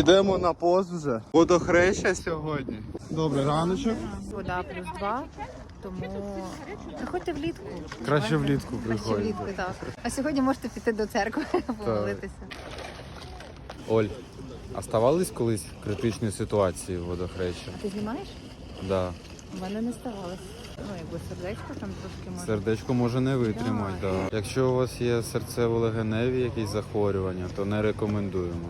Йдемо на пост вже. Водохреща сьогодні. Добрий раночок. Вода плюс два, тому приходьте влітку. Краще влітку Краще приходьте. влітку, так. А сьогодні можете піти до церкви помолитися. Оль, а ставались колись критичні ситуації в водохреща? А ти знімаєш? Да. У мене не ставалось. Ну, якби сердечко там трошки може. Сердечко може не витримати. Да. Якщо у вас є серцево-легеневі якісь захворювання, то не рекомендуємо.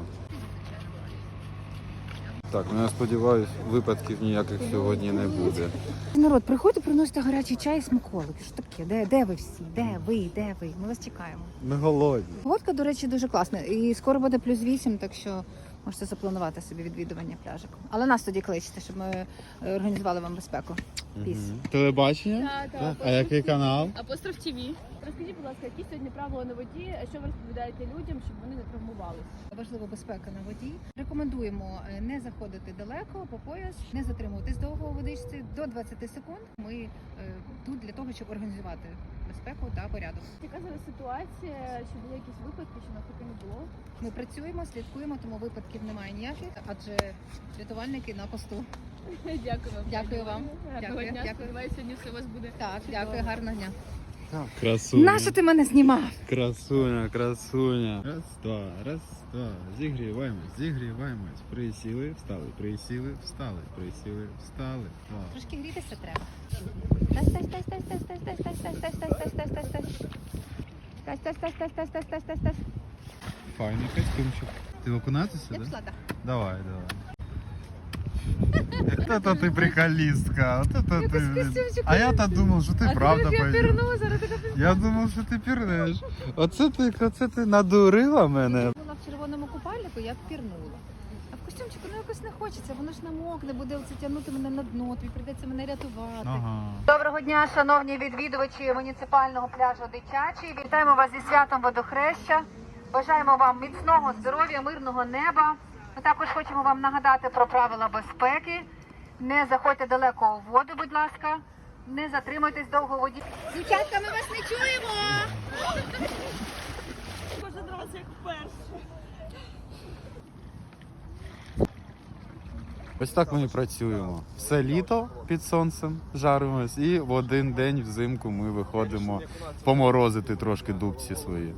Так, ну я сподіваюся, випадків ніяких сьогодні не буде. Народ, приходьте, приносите гарячий чай і смаколики. Що таке? Де, де ви всі? Де ви? Де ви? Ми вас чекаємо. Ми голодні. Погодка, до речі, дуже класна. І скоро буде плюс 8, так що можете запланувати собі відвідування пляжику. Але нас тоді кличте, щоб ми е, організували вам безпеку. Піс. Телебачення? Так, так. А який канал? Апостроф ТВ. Розкажіть, будь ласка, які сьогодні правила на воді, що ви розповідаєте людям, щоб вони не травмувалися? Важлива безпека на воді. Рекомендуємо е, не заходити далеко по пояс, не затримуватись довго у водичці до 20 секунд. Ми е, тут для того, щоб організувати безпеку та порядок. Яка зараз ситуація, чи були якісь випадки, чи не було? Ми працюємо, слідкуємо, тому випадків немає ніяких, адже рятувальники на посту. Дякую вам. Дякую вам. Гарного Дякую, дня. дякую. Сподіваюся, сьогодні все у вас буде. Так, дякую, гарного дня. Красуня. Нащо ти мене знімав? Красуня, красуня. Раз, два, раз, два. Зігріваємось, зігріваємось. Присіли, встали, присіли, встали, присіли, встали. Два. Трошки грітися треба. Тась, тась, тась, тась, тась, тась, тась, тась, тась, тась, тась, тась, тась, тась. Тась, тась, тась, тась, тась, тась, тась, тась, тась Файний костюмчик. Ти окунатися, Я да? пішла, так. Давай, давай. Вот это ты приколистка, вот это Я без ты. блин. костюмчика А я-то думал, что ты правда я пойдешь. пірну, зараз така Я думав, що ти пірнеш. Оце ти, оце ти надурила мене. була в червоному купальнику, я б пірнула. А в костюмчику ну якось не хочеться, воно ж намокне, буде оце тягнути мене на дно, тобі прийдеться мене рятувати. Ага. Доброго дня, шановні відвідувачі муніципального пляжу Дитячий. Вітаємо вас зі святом водохреща. Бажаємо вам міцного здоров'я, мирного неба. Ми також хочемо вам нагадати про правила безпеки. Не заходьте далеко у воду, будь ласка. Не затримуйтесь довго у воді. Дівчатка, ми вас не чуємо. Кожен раз як вперше. Ось так ми і працюємо. Все літо під сонцем жаримось, і в один день взимку ми виходимо поморозити трошки дубці свої.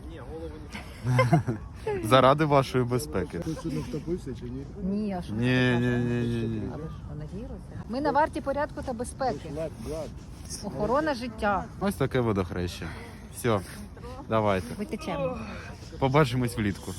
Заради вашої безпеки. Ні, а що? Ні, ні, ні, ні, ні. Але ж вона гіруся. Ми на варті порядку та безпеки. Охорона життя. Ось таке водохреще. Все, давайте. Витечемо. Побачимось влітку.